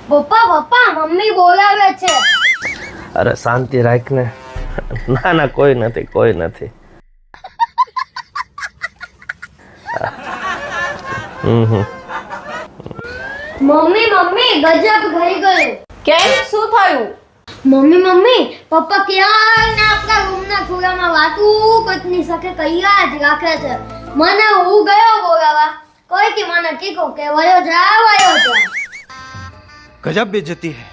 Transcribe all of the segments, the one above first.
પપ્પા પપ્પા મમ્મી બોલાવે છે. અરે શાંતિ રાખ ને ના ના કોઈ નથી કોઈ નથી. મમ્મી મમ્મી ગજબ થઈ ગયું. કેમ? શું થયું? મમ્મી મમ્મી પપ્પા ક્યાં આપણા રૂમના ખુલામાં વાતું પત્ની શકે કૈયા જ રાખે છે. મને હું ગયો બોલાવા? કોઈથી મને કીધું કે વયો જા વયો જા ગજબ બેજતી હે.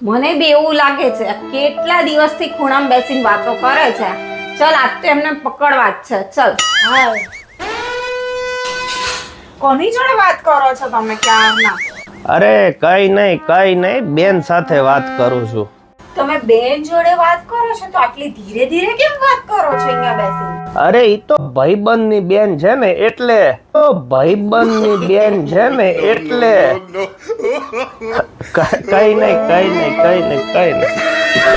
મને બી એવું લાગે છે કેટલા દિવસથી ખૂણામાં બેસીને વાતો કરે છે. ચલ આજ તો એમને પકડવા જ છે. ચલ. કોની જોડે વાત કરો છો તમે ક્યારના? અરે કઈ નહીં કઈ નહીં બેન સાથે વાત કરું છું. તમે બેન જોડે વાત કરો છો તો આટલી ધીરે ધીરે કેમ વાત કરો છો અહીંયા બેસીને? અરે ઈ તો ભાઈબંધની બેન છે ને એટલે. તો ભાઈબંધની બેન છે ને એટલે. કઈ નહીં કઈ નહીં કઈ નહીં કઈ નહીં.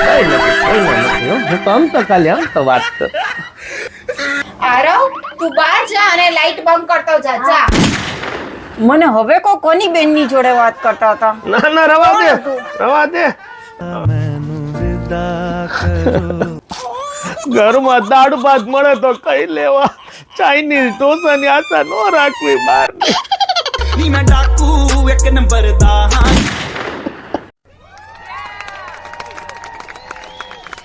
કઈ નથી કઈ નથી હું. તો આમ તો ખાલી આમ તો વાત કર. આરવ તું બહાર જા અને લાઈટ બંધ કરતો જા જા. મને હવે કો કોની બેનની જોડે વાત કરતા હતા? ના ના રવા દે રવા દે. ઘરમાં દાળ ભાત મળે તો કઈ લેવા? ચાઇનીઝ ઢોસાની આશા ન રાખવી બહારની મેં એક નંબર દા